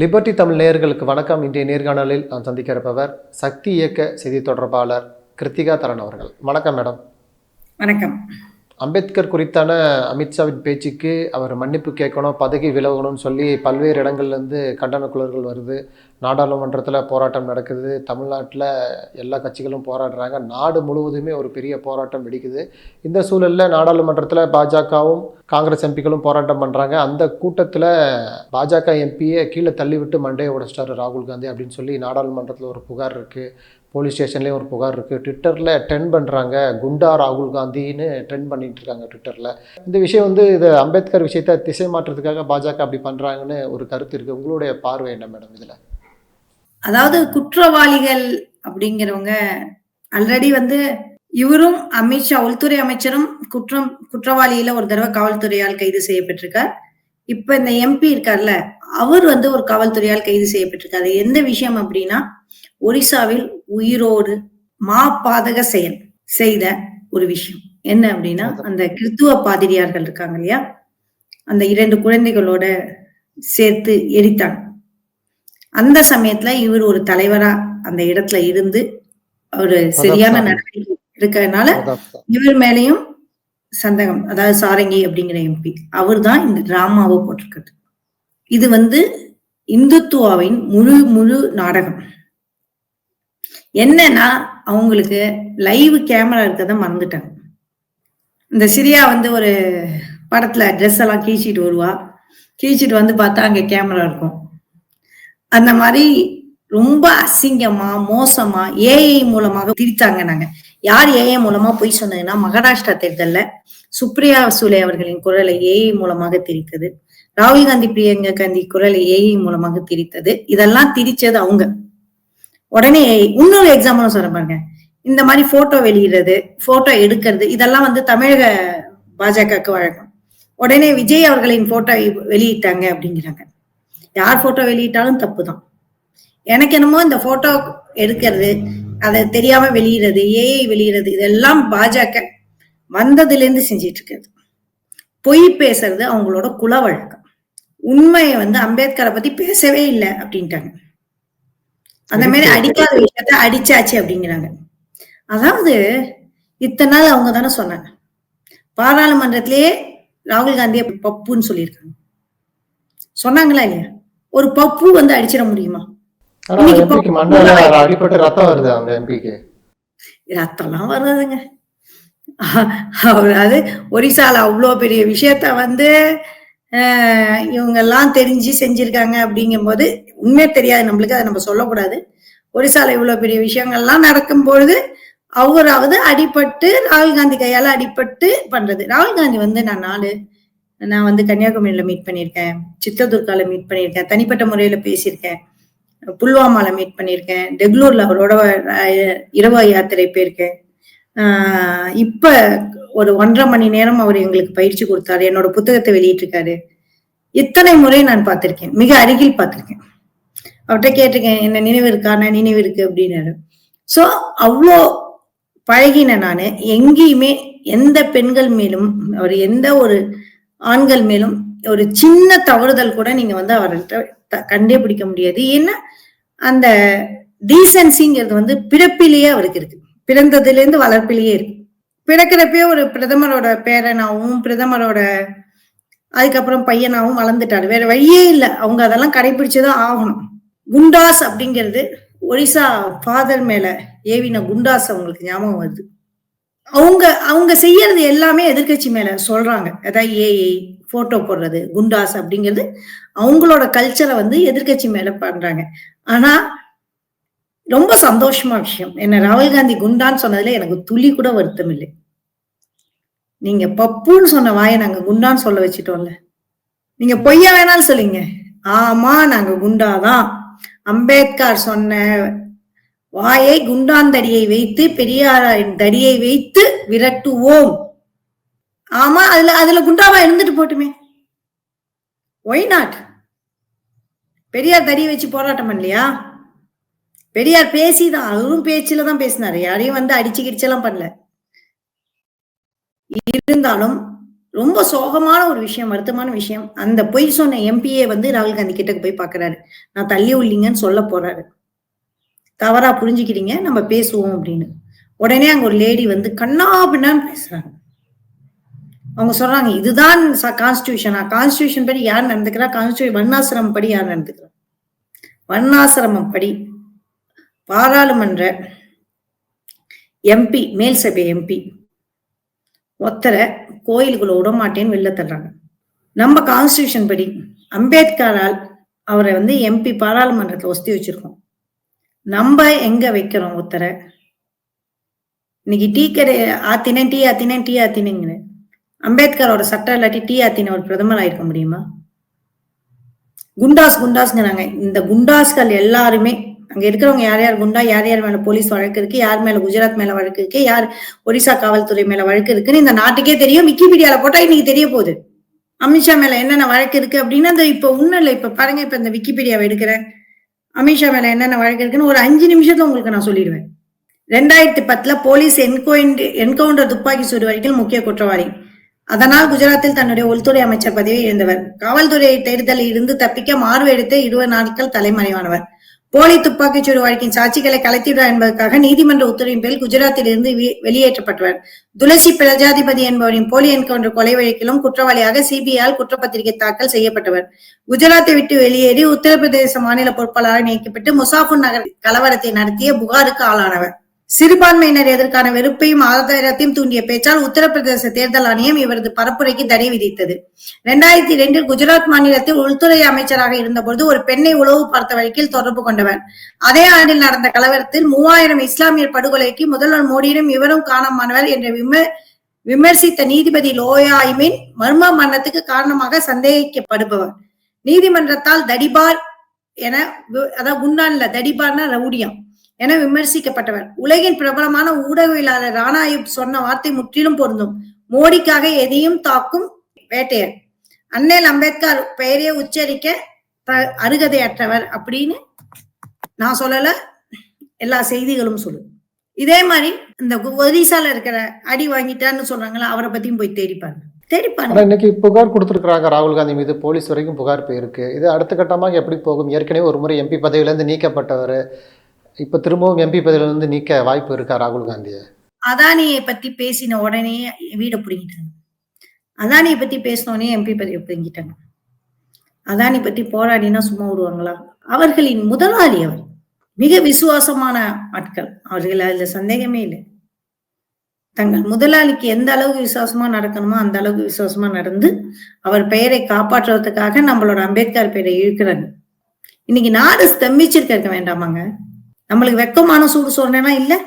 Liberty Tamil நேயர்களுக்கு வணக்கம். இன்றைய நேர்காணலில் நான் சந்திக்க இருப்பவர் சக்தி இயக்க செய்தி தொடர்பாளர் கிருத்திகா தரன் அவர்கள். வணக்கம் மேடம். வணக்கம். அம்பேத்கர் குறித்தான அமித்ஷாவின் பேச்சுக்கு அவர் மன்னிப்பு கேட்கணும் பதவி விலகணும்னு சொல்லி பல்வேறு இடங்கள்லேருந்து கண்டன குரல்கள் வருது. நாடாளுமன்றத்தில் போராட்டம் நடக்குது. தமிழ்நாட்டில் எல்லா கட்சிகளும் போராடுறாங்க. நாடு முழுவதுமே ஒரு பெரிய போராட்டம் வெடிக்குது. இந்த சூழலில் நாடாளுமன்றத்தில் பாஜகவும் காங்கிரஸ் எம்பிக்களும் போராட்டம் பண்ணுறாங்க அந்த கூட்டத்தில் பாஜக எம்பியை கீழே தள்ளிவிட்டு மண்டையை உடைச்சிட்டாரு ராகுல் காந்தி அப்படின்னு சொல்லி நாடாளுமன்றத்தில் ஒரு புகார் இருக்குது போலீஸ் ஸ்டேஷன்லேயும் ஒரு புகார் இருக்குது ட்விட்டரில் ட்ரெண்ட் பண்ணுறாங்க குண்டா ராகுல் காந்தின்னு ட்ரெண்ட் பண்ணிட்டு இருக்காங்க ட்விட்டரில் இந்த விஷயம் வந்து இது அம்பேத்கர் விஷயத்தை திசை மாற்றுறதுக்காக பாஜக அப்படி பண்ணுறாங்கன்னு ஒரு கருத்து இருக்குது உங்களுடைய பார்வை என்ன மேடம் இதில்? அதாவது குற்றவாளிகள் அப்படிங்கிறவங்க ஆல்ரெடி வந்து இவரும் அமித்ஷா உள்துறை அமைச்சரும் குற்றம் குற்றவாளியில ஒரு தடவை காவல்துறையால் கைது செய்யப்பட்டிருக்கார். இப்ப இந்த எம்பி இருக்கார்ல அவர் வந்து ஒரு காவல்துறையால் கைது செய்யப்பட்டிருக்காரு. எந்த விஷயம் அப்படின்னா ஒரிசாவில் உயிரோடு மாபாதக செயல் செய்த ஒரு விஷயம். என்ன அப்படின்னா அந்த கிறித்துவ பாதிரியார்கள் இருக்காங்க இல்லையா? அந்த இரண்டு குழந்தைகளோட சேர்த்து எரித்தாங்க. அந்த சமயத்துல இவர் ஒரு தலைவரா அந்த இடத்துல இருந்து ஒரு சரியான நடவடிக்கை எடுக்கிறதுனால இவர் மேலையும் சந்தகம் அதாவது சாரங்கி அப்படிங்கிற எம்பி அவர் தான் இந்த டிராமாவை போட்டிருக்கிறது. இது வந்து இந்துத்துவாவின் முழு முழு நாடகம். என்னன்னா அவங்களுக்கு லைவ் கேமரா இருக்கதை மறந்துட்டாங்க. இந்த சிரியா வந்து ஒரு படத்துல ட்ரெஸ் எல்லாம் கீழ்ச்சிட்டு வருவா. கீழ்ச்சிட்டு வந்து பார்த்தா அங்க கேமரா இருக்கும். அந்த மாதிரி ரொம்ப அசிங்கமா மோசமா ஏஐ மூலமாக திரித்தாங்க நாங்க. யார் ஏஐ மூலமா போய் சொன்னதுன்னா மகாராஷ்டிரா தேர்தல்ல சுப்ரியா சூலே அவர்களின் குரலை ஏஐ மூலமாக திரித்தது. ராகுல் காந்தி பிரியங்கா காந்தி குரலை ஏஐ மூலமாக திரித்தது. இதெல்லாம் திரிச்சது அவங்க. உடனே இன்னொரு எக்ஸாம்பிளும் சொல்ல பாருங்க. இந்த மாதிரி போட்டோ வெளியிடுறது போட்டோ எடுக்கிறது இதெல்லாம் வந்து தமிழக பாஜகவுக்கு வழக்கம். உடனே விஜய் அவர்களின் போட்டோ வெளியிட்டாங்க அப்படிங்கிறாங்க. யார் போட்டோ வெளியிட்டாலும் தப்பு தான் எனக்கு என்னமோ இந்த போட்டோ எடுக்கிறது அதை தெரியாம வெளியிடுறது ஏஐ வெளியிடுறது இதெல்லாம் பாஜக வந்ததுல இருந்து செஞ்சிட்டு இருக்கிறது பொய் பேசுறது அவங்களோட குல வழக்கம். உண்மையை வந்து அம்பேத்கரை பத்தி பேசவே இல்லை அப்படின்ட்டாங்க. அந்த மாதிரி அடிக்காத விஷயத்த அடிச்சாச்சு அப்படிங்கிறாங்க. அதாவது இத்தனை நாள் அவங்க தானே சொன்னாங்க. பாராளுமன்றத்திலேயே ராகுல் காந்தியை பப்புன்னு சொல்லியிருக்காங்க. சொன்னாங்களா இல்லையா? ஒரு பப்பு வந்து அடிச்சிட முடியுமா? அடிப்பட்டு ரத்தம் வருது அந்த எம்பிக்கு ரத்தம்லாம் வராதுங்க. அது ஒரிசால அவ்வளோ பெரிய விஷயத்த வந்து இவங்க எல்லாம் தெரிஞ்சு செஞ்சிருக்காங்க அப்படிங்கும் போது உண்மையே தெரியாது நம்மளுக்கு அதை நம்ம சொல்லக்கூடாது. ஒரிசால இவ்வளவு பெரிய விஷயங்கள்லாம் நடக்கும் பொழுது அவராவது அடிபட்டு ராகுல் காந்தி கையால அடிபட்டு பண்றது. ராகுல் காந்தி வந்து நான் நாலு நான் வந்து கன்னியாகுமரியில மீட் பண்ணியிருக்கேன். சித்ததுர்கால மீட் பண்ணியிருக்கேன். தனிப்பட்ட முறையில பேசியிருக்கேன். புல்வாமால மீட் பண்ணியிருக்கேன் டெக்லூர்ல அவரோட இரவு யாத்திரை போயிருக்கேன். ஆஹ் இப்ப ஒரு ஒன்றரை மணி நேரம் அவர் எங்களுக்கு பயிற்சி கொடுத்தாரு. என்னோட புத்தகத்தை வெளியிட்டிருக்காரு. இத்தனை முறை நான் பார்த்திருக்கேன். மிக அருகில் பார்த்திருக்கேன். அவர்கிட்ட கேட்டிருக்கேன் என்ன நினைவு இருக்கான நினைவு இருக்கு? அப்படின்னாரு. சோ அவ்வளோ பழகின நான். எங்கேயுமே எந்த பெண்கள் மேலும் அவர் எந்த ஒரு ஆண்கள் மேலும் ஒரு சின்ன தவறுதல் கூட நீங்க வந்து அவர்கிட்ட கண்டே பிடிக்க முடியாது. ஏன்னா அந்த டீசன்சிங்கிறது வந்து பிறப்பிலேயே அவருக்கு இருக்கு. பிறந்ததுல இருந்து வளர்ப்பிலேயே இருக்கு. பிறக்கிறப்பயே ஒரு பிரதமரோட பேரனாவும் பிரதமரோட அதுக்கப்புறம் பையனாகவும் வளர்ந்துட்டாரு. வேற வழியே இல்லை. அவங்க அதெல்லாம் கடைபிடிச்சுதான் ஆகணும். குண்டாஸ் அப்படிங்கிறது ஒரிசா ஃபாதர் மேல ஏவின குண்டாஸ் அவங்களுக்கு ஞாபகம் வருது. அவங்க அவங்க செய்யறது எல்லாமே எதிர்கட்சி மேல சொல்றாங்க. அதாவது ஏஐ போட்டோ போடுறது குண்டாஸ் அப்படிங்கிறது அவங்களோட கல்ச்சரை வந்து எதிர்கட்சி மேல பண்றாங்க. ஆனா ரொம்ப சந்தோஷமா விஷயம். என்ன ராகுல் காந்தி குண்டான்னு சொன்னதுல எனக்கு துளி கூட வருத்தம் இல்லை. நீங்க பப்புன்னு சொன்ன வாயை நாங்க குண்டான்னு சொல்ல வச்சிட்டோம்ல. நீங்க பொய்யா வேணாலும் சொல்லுங்க. ஆமா நாங்க குண்டாதான். அம்பேத்கர் சொன்ன வாயை குண்டாந்தடியை வைத்து பெரியாரின் தடியை வைத்து விரட்டுவோம். ஆமா அதுல அதுல குண்டாவா இருந்துட்டு போட்டுமே. ஒய் நாட் பெரியார் தடி வச்சு போராட்டம் பண்ணலையா? பெரியார் பேசிதான் அவரும் பேச்சுல தான் பேசினாரு. யாரையும் வந்து அடிச்சு கிடிச்செல்லாம் பண்ணல. இருந்தாலும் ரொம்ப சோகமான ஒரு விஷயம் வருத்தமான விஷயம். அந்த பொய் சொன்ன எம்பிஏ வந்து ராகுல் காந்தி கிட்ட போய் பாக்குறாரு. நான் தள்ளி உள்ளீங்கன்னு சொல்ல போறாரு. தவறா புரிஞ்சுக்கிறீங்க நம்ம பேசுவோம் அப்படின்னு. உடனே அங்க ஒரு லேடி வந்து கண்ணா பின்னான்னு பேசுறாங்க. அவங்க சொல்றாங்க இதுதான் கான்ஸ்டியூஷனா கான்ஸ்டியூஷன் படி யார் நடந்துக்கிறா? கான்ஸ்டியூஷன் வர்ணாசிரமம் படி யார் நடந்துக்கிறா? வர்ணாசிரமம் படி பாராளுமன்ற எம்பி மேல் சபை எம்பி ஒத்தரை கோயிலுக்குள்ள விட மாட்டேன்னு வெளில தர்றாங்க நம்ம கான்ஸ்டியூஷன் படி அம்பேத்கரால் அவரை வந்து எம்பி பாராளுமன்றத்தை ஒஸ்தி வச்சிருக்கோம். நம்ம எங்க வைக்கிறோம் ஒத்தரை இன்னைக்கு டீ கடை ஆத்தினேன் டீ ஆத்தினேன் டீ ஆத்தினேங்கன்னு அம்பேத்கரோட சட்டம் இல்லாட்டி டி ஆத்தின ஒரு பிரதமர் ஆயிருக்க முடியுமா? குண்டாஸ் குண்டாஸ்ங்கிறாங்க. இந்த குண்டாஸ்கள் எல்லாருமே அங்க இருக்கிறவங்க யார் யார் குண்டா யார் யார் மேல போலீஸ் வழக்கு இருக்கு யார் மேல குஜராத் மேல வழக்கு இருக்கு யார் ஒரிசா காவல்துறை மேல வழக்கு இருக்குன்னு இந்த நாட்டுக்கே தெரியும். விக்கிபீடியால போட்டா இன்னைக்கு தெரிய போகுது. அமித்ஷா மேல என்னென்ன வழக்கு இருக்கு அப்படின்னு அந்த இப்ப ஒண்ணும் இல்லை இப்ப பாருங்க இப்ப இந்த விக்கிபீடியாவை எடுக்கிறேன். அமித்ஷா மேல என்னென்ன வழக்கு இருக்குன்னு ஒரு அஞ்சு நிமிஷத்துல உங்களுக்கு நான் சொல்லிடுவேன். ரெண்டாயிரத்தி பத்துல போலீஸ் என்கொயர் என்கவுண்டர் துப்பாக்கி சூடு வழக்கில் முக்கிய குற்றவாளி. அதனால் குஜராத்தில் தன்னுடைய உள்துறை அமைச்சர் பதவியை இழந்தவர். காவல்துறை தேடுதலில் இருந்து தப்பிக்க மார்பு எடுத்து இருபது நாட்கள் தலைமறைவானவர். போலி துப்பாக்கிச்சூடு வழக்கின் சாட்சிகளை கலத்திவிடா என்பதற்காக நீதிமன்ற உத்தரவின் பேரில் குஜராத்தில் இருந்து வெளியேற்றப்பட்டவர். துளசி பிரஜாதிபதி என்பவரின் போலி என்கவுண்டர் கொலை வழக்கிலும் குற்றவாளியாக சிபிஐயால் குற்றப்பத்திரிகை தாக்கல் செய்யப்பட்டவர். குஜராத்தை விட்டு வெளியேறி உத்தரப்பிரதேச மாநில பொறுப்பாளராக நியமிக்கப்பட்டு முசாஃபர் நகர் கலவரத்தை நடத்திய புகாருக்கு ஆளானவர். சிறுபான்மையினர் எதற்கான வெறுப்பையும் ஆதாரத்தையும் தூண்டிய பேச்சால் உத்தரப்பிரதேச தேர்தல் ஆணையம் இவரது பரப்புரைக்கு தடை விதித்தது. இரண்டாயிரத்தி இரண்டில் குஜராத் மாநிலத்தில் உள்துறை அமைச்சராக இருந்தபோது ஒரு பெண்ணை உளவு பார்த்த வழக்கில் தொடர்பு கொண்டவர். அதே ஆண்டில் நடந்த கலவரத்தில் மூவாயிரம் இஸ்லாமியர் படுகொலைக்கு முதல்வர் மோடியிடம் இவரும் காரணமானவர் என்ற விம விமர்சித்த நீதிபதி லோயாய்மின் மர்ம மரணத்துக்கு காரணமாக சந்தேகிக்கப்படுபவர். நீதிமன்றத்தால் தடிபார் என அதாவது குண்டான்ல தடிபார்னா ரவுடியம். என விமர்சிக்கப்பட்டவர். உலகின் பிரபலமான ஊடகவியலாளர் ராணாயுப் சொன்ன வார்த்தை முற்றிலும் பொருந்தும். மோடிக்காக எதையும் தாக்கும் வேட்டையர். அண்ணல் அம்பேத்கர் பெயரையே உச்சரிக்க அருகதையற்றவர் அப்படின்னு நான் சொல்லல. எல்லா செய்திகளும் சொல்லு. இதே மாதிரி இந்த ஒரிசால இருக்கிற அடி வாங்கிட்டான்னு சொல்றாங்களா அவரை பத்தியும் போய் தேடிப்பாங்க இன்னைக்கு புகார் கொடுத்துருக்காங்க ராகுல் காந்தி மீது போலீஸ் வரைக்கும் புகார் போயிருக்கு. இது அடுத்த கட்டமாக எப்படி போகும்? ஏற்கனவே ஒரு முறை எம்பி பதவியிலேருந்து நீக்கப்பட்டவர். இப்ப திரும்பவும் எம்பி பதவியிலிருந்து நீக்க வாய்ப்பு இருக்கா ராகுல் காந்திய? அதானியை பத்தி பேசின உடனே வீட பிடிங்கிட்டாங்க. அதானியை பத்தி பேசினோடனே எம்பி பதவி பிடிங்கிட்டாங்க. அதானி பத்தி போராடினா சும்மா விடுவாங்களா? அவர்களின் முதலாளி அவர். மிக விசுவாசமான ஆட்கள். அவர்கள் அதுல சந்தேகமே இல்லை. தங்கள் முதலாளிக்கு எந்த அளவுக்கு விசுவாசமா நடக்கணுமோ அந்த அளவுக்கு விசுவாசமா நடந்து அவர் பெயரை காப்பாற்றுவதற்காக நம்மளோட அம்பேத்கர் பெயரை இழுக்கிறாங்க இன்னைக்கு நாடு ஸ்தம்பிச்சிருக்க வேண்டாமாங்க? நம்மளுக்கு வெக்கமான சூடு சொன்னேன்னா இல்ல?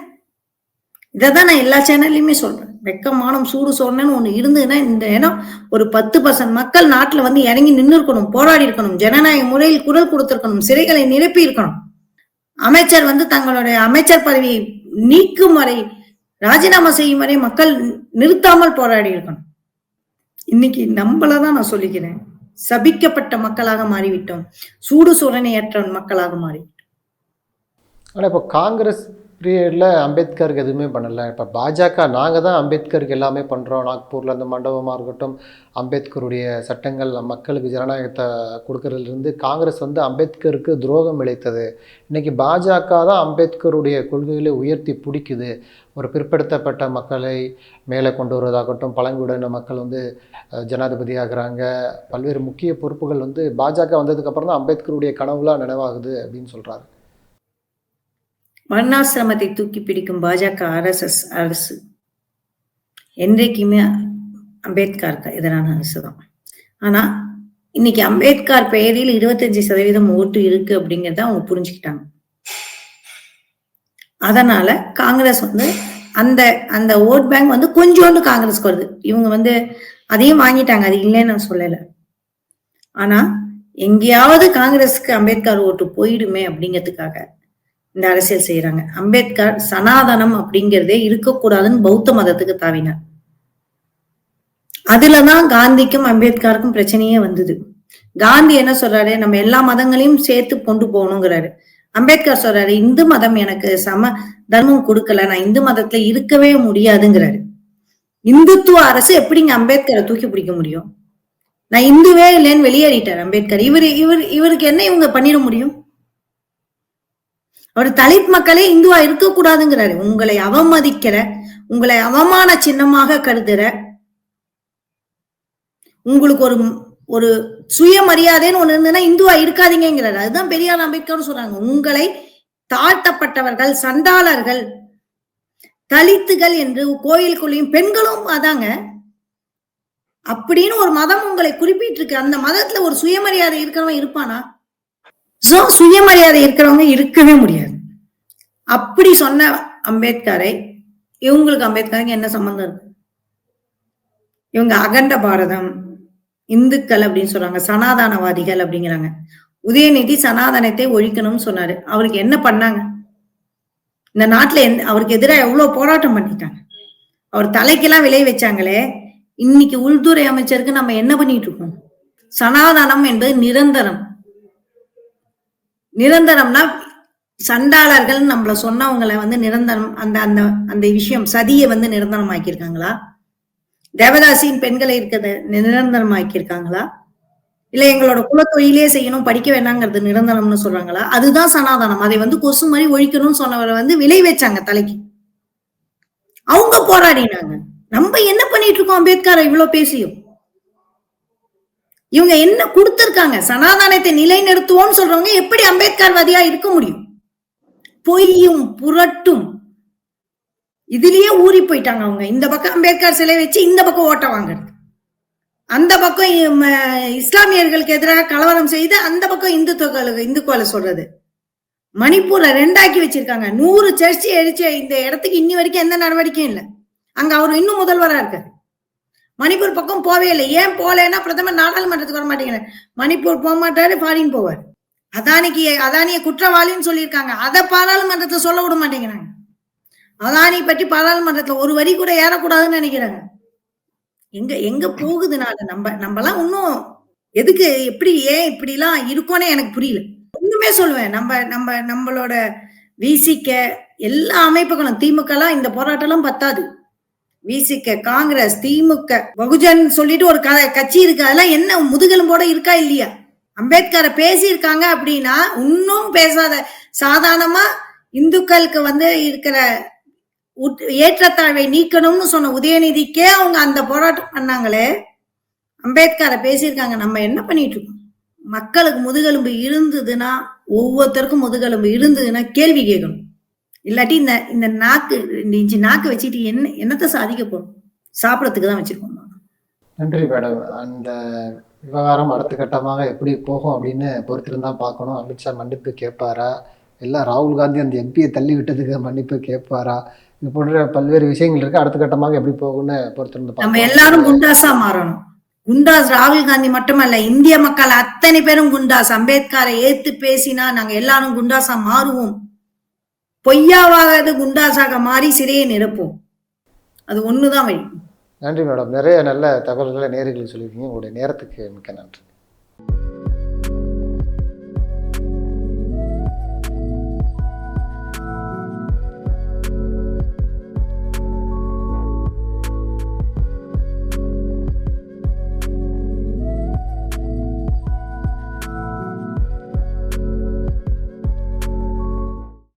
இதைதான் நான் எல்லா சேனல்லையுமே சொல்றேன். வெக்கமானம் சூடு சொன்னேன்னு ஒண்ணு இருந்ததுன்னா இந்த இடம் ஒரு பத்து பர்சன்ட் மக்கள் நாட்டுல வந்து இறங்கி நின்று இருக்கணும் போராடி இருக்கணும் ஜனநாயக முறையில் குரல் கொடுத்திருக்கணும் சிறைகளை நிரப்பி இருக்கணும். அமைச்சர் வந்து தங்களுடைய அமைச்சர் பதவியை நீக்கும் வரை ராஜினாமா செய்யும் வரை மக்கள் நிறுத்தாமல் போராடி இருக்கணும். இன்னைக்கு நம்மளதான் நான் சொல்லிக்கிறேன். சபிக்கப்பட்ட மக்களாக மாறிவிட்டோம். சூடு சுரணையற்ற மக்களாக மாறி. ஆனால் இப்போ காங்கிரஸ் பீரியடில் அம்பேத்கருக்கு எதுவுமே பண்ணலை. இப்போ பாஜக நாங்கள் தான் அம்பேத்கருக்கு எல்லாமே பண்ணுறோம் நாக்பூரில் அந்த மண்டபமாக இருக்கட்டும் அம்பேத்கருடைய சட்டங்கள் மக்களுக்கு ஜனநாயகத்தை கொடுக்கறதுலேருந்து காங்கிரஸ் வந்து அம்பேத்கருக்கு துரோகம் இழைத்தது இன்றைக்கி பாஜக தான் அம்பேத்கருடைய கொள்கைகளை உயர்த்தி பிடிக்குது. ஒரு பிற்படுத்தப்பட்ட மக்களை மேலே கொண்டு வருவதாகட்டும் பழங்குடியின மக்கள் வந்து ஜனாதிபதி ஆகிறாங்க பல்வேறு முக்கிய பொறுப்புகள் வந்து பாஜக வந்ததுக்கப்புறம் தான் அம்பேத்கருடைய கனவுலாம் நினைவாகுது அப்படின்னு சொல்கிறாரு வர்ணாசிரமத்தை தூக்கி பிடிக்கும் பாஜக ஆர்எஸ்எஸ் அரசு. என்றைக்குமே அம்பேத்கருக்கு எதிரான அரசு தான் ஆனா இன்னைக்கு அம்பேத்கர் பெயரில் இருபத்தஞ்சு சதவீதம் ஓட்டு இருக்கு அப்படிங்கிறத அவங்க புரிஞ்சுக்கிட்டாங்க. அதனால காங்கிரஸ் வந்து அந்த அந்த ஓட் பேங்க் வந்து கொஞ்சோண்டு காங்கிரஸ்க்கு வருது. இவங்க வந்து அதையும் வாங்கிட்டாங்க. அது இல்லைன்னு நான் சொல்லல. ஆனா எங்கேயாவது காங்கிரஸ்க்கு அம்பேத்கர் ஓட்டு போயிடுமே அப்படிங்கிறதுக்காக இந்த அரசியல் செய்யறாங்க அம்பேத்கர் சனாதனம் அப்படிங்கிறதே இருக்கக்கூடாதுன்னு பௌத்த மதத்துக்கு தாவினார். அதுலதான் காந்திக்கும் அம்பேத்கருக்கும் பிரச்சனையே வந்தது. காந்தி என்ன சொல்றாரு? நம்ம எல்லா மதங்களையும் சேர்த்து கொண்டு போகணுங்கிறாரு. அம்பேத்கர் சொல்றாரு இந்து மதம் எனக்கு சம தர்மம் கொடுக்கல. நான் இந்து மதத்துல இருக்கவே முடியாதுங்கிறாரு. இந்துத்துவ அரசு எப்படிங்க அம்பேத்கரை தூக்கி பிடிக்க முடியும்? நான் இந்துவே இல்லைன்னு வெளியேறிட்டார் அம்பேத்கர். இவர் இவர் இவருக்கு என்ன இவங்க பண்ணிட முடியும்? அவர் தலித் மக்களே இந்துவா இருக்கக்கூடாதுங்கிறாரு. உங்களை அவமதிக்கிற உங்களை அவமான சின்னமாக கருதுற உங்களுக்கு ஒரு ஒரு சுயமரியாதைன்னு ஒண்ணு இருந்ததுன்னா இந்துவா இருக்காதீங்கிறாரு அதுதான் பெரியார் அம்பேத்கர் சொல்றாங்க. உங்களை தாழ்த்தப்பட்டவர்கள் சண்டாளர்கள் தலித்துகள் என்று கோயிலுக்குள்ளேயும் பெண்களும் அதாங்க. அப்படின்னு ஒரு மதம் உங்களை குறிப்பிட்டிருக்கு. அந்த மதத்துல ஒரு சுயமரியாதை இருக்கிறவன் இருப்பானா? சோ சுயமரியாதை இருக்கிறவங்க இருக்கவே முடியாது. அப்படி சொன்ன அம்பேத்கரை இவங்களுக்கு அம்பேத்கருக்கு என்ன சம்பந்தம் இருக்கு? இவங்க அகண்ட பாரதம் இந்துக்கள் அப்படின்னு சொல்றாங்க சனாதானவாதிகள் அப்படிங்கிறாங்க. உதயநிதி சனாதனத்தை ஒழிக்கணும்னு சொன்னாரு. அவருக்கு என்ன பண்ணாங்க? இந்த நாட்டுல எந்த- அவருக்கு எதிராக எவ்வளவு போராட்டம் பண்ணிட்டாங்க. அவர் தலைக்கெல்லாம் விளை வச்சாங்களே இன்னைக்கு உள்துறை அமைச்சருக்கு நம்ம என்ன பண்ணிட்டு இருக்கோம்? சனாதனம் என்பது நிரந்தரம். நிரந்தரம்னா சண்டாளர்கள் நம்மள சொன்னவங்களை வந்து நிரந்தரம் அந்த அந்த அந்த விஷயம் சதியை வந்து நிரந்தரமாக்கியிருக்காங்களா? தேவதாசியின் பெண்களை இருக்கிறத நிரந்தரமாக்கியிருக்காங்களா? இல்ல எங்களோட குலத்தொழிலே செய்யணும் படிக்க வேணாங்கிறது நிரந்தரம்னு சொல்றாங்களா? அதுதான் சனாதனம். அதை வந்து கொசு மாதிரி ஒழிக்கணும்னு சொன்னவரை வந்து விளை வச்சாங்க தலைக்கு. அவங்க போராடினாங்க. நம்ம என்ன பண்ணிட்டு இருக்கோம்? அம்பேத்கரை இவ்வளவு பேசியும். இவங்க என்ன கொடுத்திருக்காங்க? சனாதானத்தை நிலைநிறுத்துவோம் சொல்றவங்க எப்படி அம்பேத்கர்வாதியா இருக்க முடியும்? பொய்யும் புரட்டும். இதுலயே ஊறி போயிட்டாங்க அவங்க. இந்த பக்கம் அம்பேத்கர் சிலை வச்சு இந்த பக்கம் ஓட்ட வாங்குறது. அந்த பக்கம் இஸ்லாமியர்களுக்கு எதிராக கலவரம் செய்து அந்த பக்கம் இந்துத்துவங்களுக்கு இந்துக்களை சொல்றது. மணிப்பூரை ரெண்டாக்கி வச்சிருக்காங்க. நூறு சர்ச்சை அடிச்ச இந்த இடத்துக்கு இன்னி வரைக்கும் எந்த நடவடிக்கையும் இல்லை. அங்க அவர் இன்னும் முதல்வரா இருக்காரு. மணிப்பூர் பக்கம் போவே இல்லை. ஏன் போகலைன்னா பிரதமர் நாடாளுமன்றத்துக்கு வர மாட்டேங்கிறார். மணிப்பூர் போக மாட்டாரு ஃபாரின் போவார். அதானிக்கு அதானிய குற்றவாளின்னு சொல்லியிருக்காங்க. அதை பாராளுமன்றத்தை சொல்ல விட மாட்டேங்கிறாங்க. அதானி பற்றி பாராளுமன்றத்துல ஒரு வரி கூட ஏறக்கூடாதுன்னு நினைக்கிறாங்க. எங்க எங்க போகுதுனால நம்ம நம்மலாம் இன்னும் எதுக்கு எப்படி ஏன் இப்படிலாம் இருக்கோன்னே எனக்கு புரியல. ஒண்ணுமே சொல்லுவேன். நம்ம நம்ம நம்மளோட விசிக்க எல்லா அமைப்புகளும் திமுகலாம் இந்த போராட்டம்லாம் பத்தாது. விசிக காங்கிரஸ் திமுக பகுஜன் சொல்லிட்டு ஒரு க- கட்சி இருக்கு. அதெல்லாம் என்ன முதுகெலும்போட இருக்கா இல்லையா? அம்பேத்கரை பேசியிருக்காங்க அப்படின்னா இன்னும் பேசாத சாதாரணமா இந்துக்களுக்கு வந்து இருக்கிற உட்- ஏற்றத்தாழ்வை நீக்கணும்னு சொன்ன உதயநிதிக்கே அவங்க அந்த போராட்டம் பண்ணாங்களே. அம்பேத்கரை பேசியிருக்காங்க. நம்ம என்ன பண்ணிட்டு இருக்கோம்? மக்களுக்கு முதுகெலும்பு இருந்ததுன்னா ஒவ்வொருத்தருக்கும் முதுகெலும்பு இருந்ததுன்னா கேள்வி கேட்கணும். இல்லாட்டி இந்த இந்த நாக்கு இஞ்சி நாக்கு வச்சுட்டு என்ன என்னத்தை சாதிக்க போறோம். சாப்பிடறதுக்கு தான் வச்சிருக்கோம் நன்றி மேடம். அந்த விவகாரம் அடுத்த கட்டமாக எப்படி போகும் அப்படின்னு பொறுத்திருந்தா பார்க்கணும். அமித்ஷா மன்னிப்பு கேட்பாரா? இல்லை ராகுல் காந்தி அந்த எம்பியை தள்ளி விட்டதுக்கு மன்னிப்பு கேட்பாரா? இது போன்ற பல்வேறு விஷயங்கள் இருக்கு. அடுத்த கட்டமாக எப்படி போகும்னு பொறுத்திருந்து நம்ம எல்லாரும் குண்டாஸா மாறணும். குண்டாஸ் ராகுல் காந்தி மட்டுமல்ல இந்திய மக்கள் அத்தனை பேரும் குண்டாஸ். அம்பேத்கரை ஏத்து பேசினா நாங்க எல்லாரும் குண்டாஸா மாறுவோம். பொய்யாவாவது குண்டாசாக மாறி சிறையை நிரப்போம் அது ஒண்ணுதான் வழி. நன்றி மேடம். நிறைய நல்ல தகவல்களை நேர்களுக்கு சொல்லியிருக்கீங்க. உங்களுடைய நேரத்துக்கு மிக்க நன்றி.